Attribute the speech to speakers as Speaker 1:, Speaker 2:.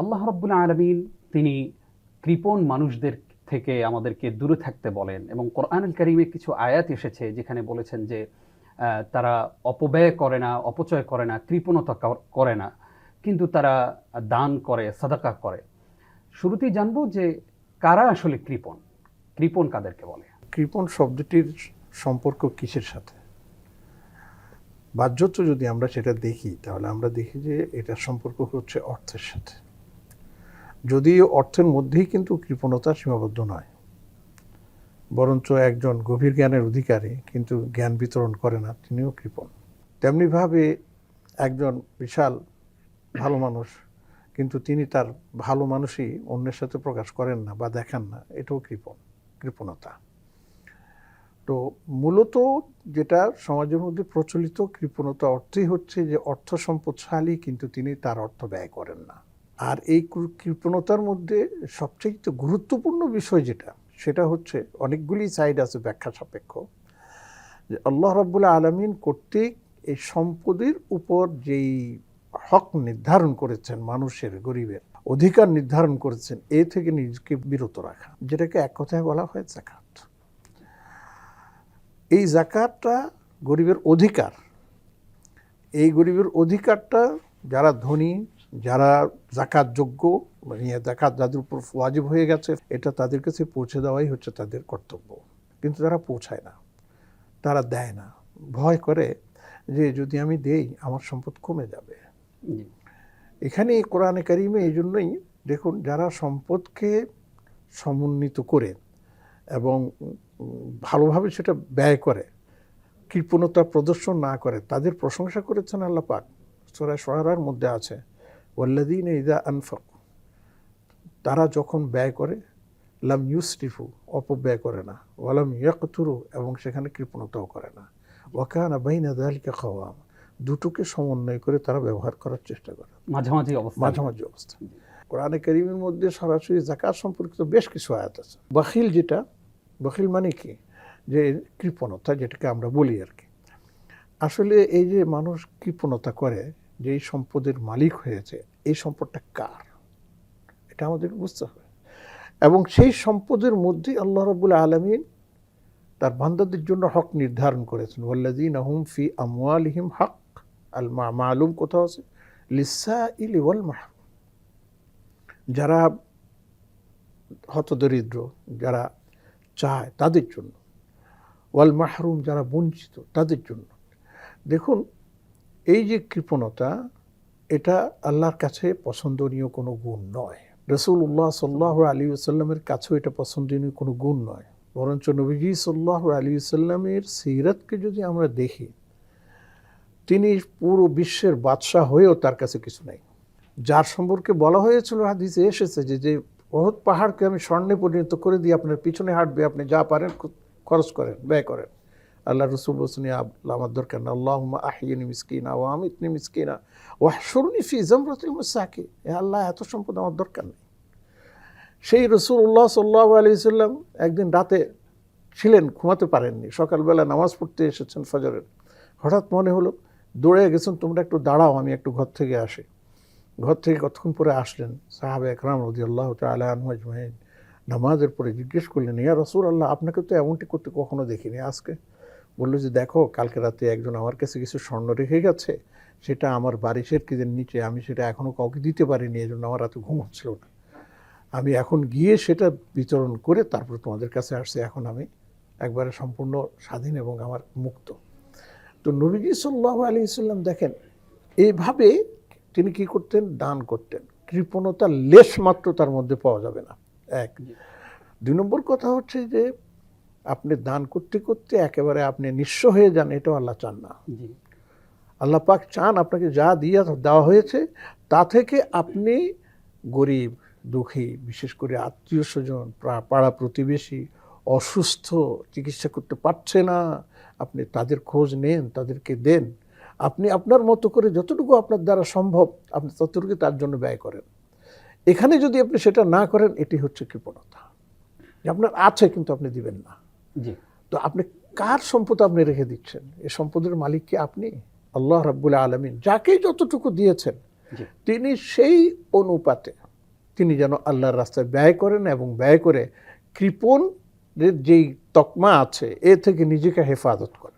Speaker 1: আল্লাহ রব্বুল আলমিন তিনি কৃপণ মানুষদের থেকে আমাদেরকে দূরে থাকতে বলেন এবং কোরআনুল করিমে কিছু আয়াত এসেছে যেখানে বলেছেন যে তারা অপব্যয় করে না, অপচয় করে না, কৃপণতা করে না, কিন্তু তারা দান করে, সাদাকা করে। শুরুতেই জানব যে কারা আসলে কৃপণ? কৃপণ কাদেরকে বলে?
Speaker 2: কৃপণ শব্দটির সম্পর্ক কিসের সাথে? বাহ্যত যদি আমরা সেটা দেখি, তাহলে আমরা দেখি যে এটার সম্পর্ক হচ্ছে অর্থের সাথে। যদিও অর্থের মধ্যেই কিন্তু কৃপণতা সীমাবদ্ধ নয়, বরঞ্চ একজন গভীর জ্ঞানের অধিকারী কিন্তু জ্ঞান বিতরণ করে না, তিনিও কৃপণ। তেমনিভাবে একজন বিশাল ভালো মানুষ কিন্তু তিনি তার ভালো মানুষই অন্যের সাথে প্রকাশ করেন না বা দেখান না, এটাও কৃপণ, কৃপণতা। তো মূলত যেটা সমাজের মধ্যে প্রচলিত কৃপণতা অর্থই হচ্ছে যে অর্থ সম্পদশালী কিন্তু তিনি তার অর্থ ব্যয় করেন না। আর এই কৃপণতার মধ্যে সবচেয়ে গুরুত্বপূর্ণ বিষয় যেটা, সেটা হচ্ছে অনেকগুলি সাইড আছে ব্যাখ্যা সাপেক্ষ। যে আল্লাহ রাবুল্লাহ আলমিন কর্তৃক এই সম্পদের উপর যেই হক নির্ধারণ করেছেন মানুষের, গরিবের, অধিকার নির্ধারণ করেছেন, এ থেকে নিজেকে বিরত রাখা, যেটাকে এক কথায় বলা হয় জাকাত এই জাকাতটা গরিবের অধিকার। এই গরিবের অধিকারটা যারা ধনী যারা জাকাত যোগ্য মানে জাকাত যাদের উপর ওয়াজিব হয়ে গেছে এটা তাদের কাছে পৌঁছে দেওয়াই হচ্ছে তাদের কর্তব্য। কিন্তু তারা পৌঁছায় না তারা দেয় না। ভয় করে যে যদি আমি দেই আমার সম্পদ কমে যাবে। এখানে কোরআনে কারিমে এই জন্যই দেখুন যারা সম্পদকে সমন্বিত করে এবং ভালোভাবে সেটা ব্যয় করে কৃপণতা প্রদর্শন না করে তাদের প্রশংসা করেছেন আল্লাহ পাক। সোরা সোহারার মধ্যে আছে। ওয়াল্লাদিন ইদা আনফাক তারা যখন ব্যয় করে লাম ইউসরিফু অপব্যয় করে না ওয়ালাম ইয়াকতুরু এবং সেখানে কৃপণতাও করে না। ওয়াকানা বাইনা দালিকা খাওয়াম দুটোকে সমন্বয় করে তারা ব্যবহার করার চেষ্টা করে।
Speaker 1: মাঝামাঝি অবস্থা।
Speaker 2: মাঝামাঝি অবস্থা। কোরআনে করিমের মধ্যে সরাসরি জাকাত সম্পর্কিত বেশ কিছু আয়াত আছে। বাখিল যেটা বাখিল মানে কি? যে কৃপণতা যেটাকে আমরা বলি আর কি। আসলে এই যে মানুষ কৃপণতা করে যে এই সম্পদের মালিক হয়েছে এই সম্পদটা কার? এটা আমাদের বুঝতে হবে। এবং সেই সম্পদের মধ্যে আল্লাহ রবুল আলমিন তার বান্দাদের জন্য হক নির্ধারণ করেছেন। ওয়াল্লাদিন আহুম ফি আমওয়ালিহিম হক। আল মালুম কোথাও আছে? লিসা ইল ওয়াল মাহরুম। যারা হতদরিদ্র, যারা চায় তাদের জন্য। ওয়াল মাহরুম যারা বঞ্চিত তাদের জন্য। দেখুন, এই যে কৃপণতা এটা আল্লাহর কাছে পছন্দনীয় কোনো গুণ নয়। রসুল্লাহ সাল্লাহ আলী সাল্লামের কাছেও এটা পছন্দনীয় কোনো গুণ নয়। বরঞ্চ নবীজি সাল্লাহ আলী সাল্লামের সিরাতকে যদি আমরা দেখি, তিনি পুরো বিশ্বের বাদশাহ হয়েও তার কাছে কিছু নেই। যার সম্পর্কে বলা হয়েছিল হাদিসে এসেছে যে যে বহুত পাহাড়কে আমি স্বর্ণে পরিণত করে দিই আপনার পিছনে হাঁটবে, আপনি যা পারেন খরচ করেন, ব্যয় করেন। আল্লাহ রসুল বলছেন, "ইয়া আমার দরকার না আল্লাহ আহিনী মিসকিনা ও আমিতনি মিসকিনা ও সরুনি ফি জমরতুল মুসাকি এ আল্লাহ, এত সম্পদ আমার দরকার নেই। সেই রসুল্লাহ সাল্লাহ আলি সাল্লাম একদিন রাতে ছিলেন, ঘুমাতে পারেননি। সকালবেলা নামাজ পড়তে এসেছেন ফজরের। হঠাৎ মনে হলো, দৌড়ে গেছেন, তোমরা একটু দাঁড়াও, আমি একটু ঘর থেকে আসি। ঘর থেকে কতক্ষণ পরে আসলেন সাহাবে একরাম রদি আল্লাহ তালা নামাজের পরে জিজ্ঞেস করলেন, ইয়া রসুল আল্লাহ আপনাকে তো এমনটি করতে কখনো দেখিনি আজকে? বলল যে দেখো কালকে রাতে একজন আমার কাছে কিছু স্বর্ণ রেখে গেছে সেটা আমার বারিশের কিদের নিচে আমি সেটা এখনও কাউকে দিতে পারিনি এই জন্য আমার রাতে ঘুম হচ্ছিল না। আমি এখন গিয়ে সেটা বিতরণ করে তারপর তোমাদের কাছে আসছে এখন আমি একবারে সম্পূর্ণ স্বাধীন এবং আমার মুক্ত। তো নবীজি সাল্লাহ আলী সাল্লাম দেখেন এইভাবে তিনি কি করতেন? দান করতেন। কৃপণতা লেশ মাত্র তার মধ্যে পাওয়া যাবে না। এক। দুই নম্বর কথা হচ্ছে যে আপনি দান করতে করতে একেবারে আপনি নিঃস্ব হয়ে যান এটাও আল্লাহ চান না।
Speaker 1: জি।
Speaker 2: আল্লাহ পাক চান আপনাকে যা দিয়ে দেওয়া হয়েছে তা থেকে আপনি গরিব দুঃখী বিশেষ করে আত্মীয় স্বজন পাড়া প্রতিবেশী অসুস্থ চিকিৎসা করতে পারছে না আপনি তাদের খোঁজ নেন তাদেরকে দেন। আপনি আপনার মতো করে যতটুকু আপনার দ্বারা সম্ভব আপনি ততটুকু তার জন্য ব্যয় করেন। এখানে যদি আপনি সেটা না করেন এটি হচ্ছে কৃপণতা। যে আপনার আছে কিন্তু আপনি দিবেন না। তো আপনি কার সম্পদ আপনি রেখে দিচ্ছেন? এ সম্পদের মালিক কি আপনি? আল্লাহ রাব্বুল আলমিন যাকে যতটুকু দিয়েছেন তিনি সেই অনুপাতে তিনি যেন আল্লাহর রাস্তায় ব্যয় করেন এবং ব্যয় করে কৃপণের যেই তকমা আছে এ থেকে নিজেকে হেফাজত করেন।